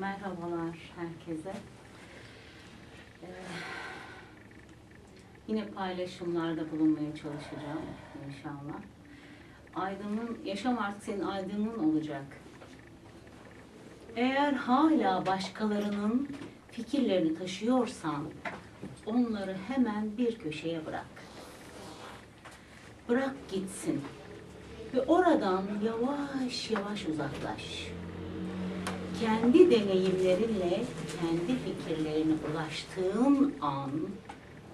Merhabalar herkese. Ee, yine paylaşımlarda bulunmaya çalışacağım inşallah. Aydın'ın, yaşam artık senin aydın'ın olacak. Eğer hala başkalarının fikirlerini taşıyorsan onları hemen bir köşeye bırak. Bırak gitsin ve oradan yavaş yavaş uzaklaş kendi deneyimlerinle kendi fikirlerine ulaştığın an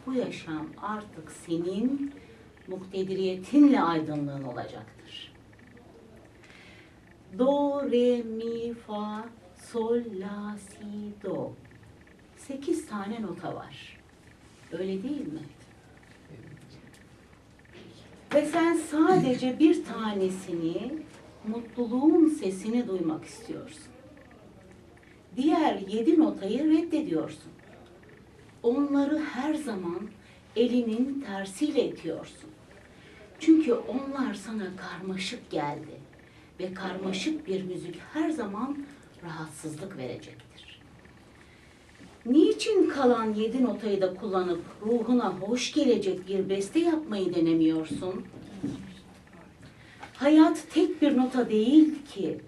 bu yaşam artık senin muktediriyetinle aydınlığın olacaktır. Do, re, mi, fa, sol, la, si, do. Sekiz tane nota var. Öyle değil mi? Ve sen sadece bir tanesini, mutluluğun sesini duymak istiyorsun diğer yedi notayı reddediyorsun. Onları her zaman elinin tersiyle itiyorsun. Çünkü onlar sana karmaşık geldi ve karmaşık bir müzik her zaman rahatsızlık verecektir. Niçin kalan yedi notayı da kullanıp ruhuna hoş gelecek bir beste yapmayı denemiyorsun? Hayat tek bir nota değil ki.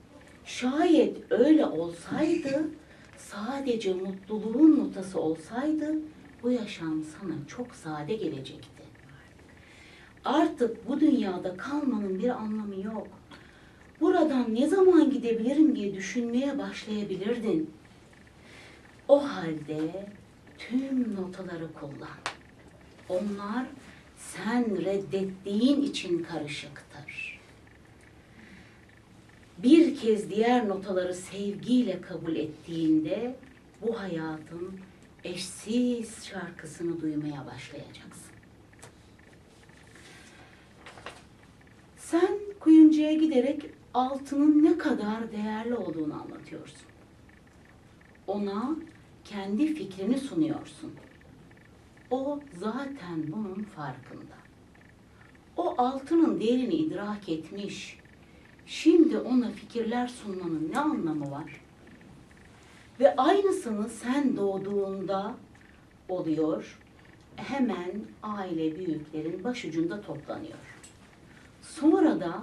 Şayet öyle olsaydı, sadece mutluluğun notası olsaydı, bu yaşam sana çok sade gelecekti. Artık bu dünyada kalmanın bir anlamı yok. Buradan ne zaman gidebilirim diye düşünmeye başlayabilirdin. O halde tüm notaları kullan. Onlar sen reddettiğin için karışıktır bir kez diğer notaları sevgiyle kabul ettiğinde bu hayatın eşsiz şarkısını duymaya başlayacaksın. Sen kuyumcuya giderek altının ne kadar değerli olduğunu anlatıyorsun. Ona kendi fikrini sunuyorsun. O zaten bunun farkında. O altının değerini idrak etmiş, Şimdi ona fikirler sunmanın ne anlamı var? Ve aynısını sen doğduğunda oluyor. Hemen aile büyüklerin başucunda toplanıyor. Sonra da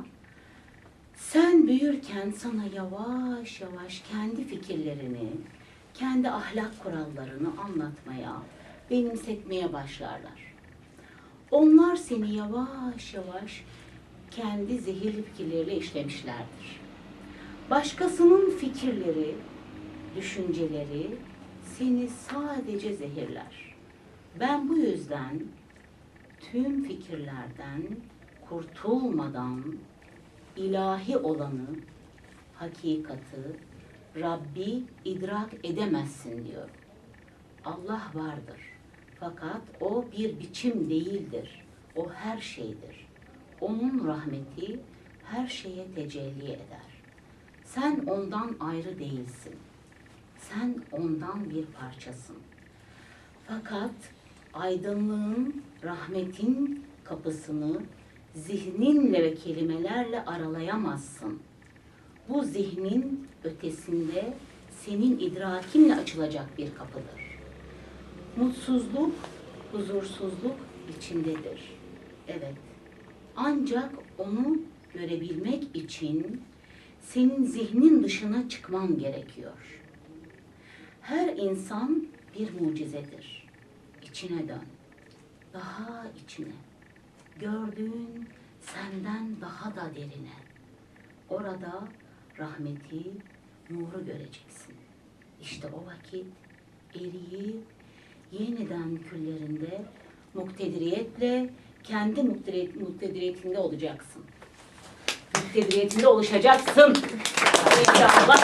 sen büyürken sana yavaş yavaş kendi fikirlerini, kendi ahlak kurallarını anlatmaya, benimsetmeye başlarlar. Onlar seni yavaş yavaş kendi zehirli fikirleriyle işlemişlerdir. Başkasının fikirleri, düşünceleri seni sadece zehirler. Ben bu yüzden tüm fikirlerden kurtulmadan ilahi olanı, hakikati, Rabbi idrak edemezsin diyor. Allah vardır. Fakat o bir biçim değildir. O her şeydir. Onun rahmeti her şeye tecelli eder. Sen ondan ayrı değilsin. Sen ondan bir parçasın. Fakat aydınlığın, rahmetin kapısını zihninle ve kelimelerle aralayamazsın. Bu zihnin ötesinde senin idrakinle açılacak bir kapıdır. Mutsuzluk, huzursuzluk içindedir. Evet, ancak onu görebilmek için senin zihnin dışına çıkman gerekiyor. Her insan bir mucizedir. İçine dön. Daha içine. Gördüğün senden daha da derine. Orada rahmeti, nuru göreceksin. İşte o vakit eriyip yeniden küllerinde muktediriyetle kendi muktediri- muktediriyetinde olacaksın. Muktediriyetinde oluşacaksın. İnşallah.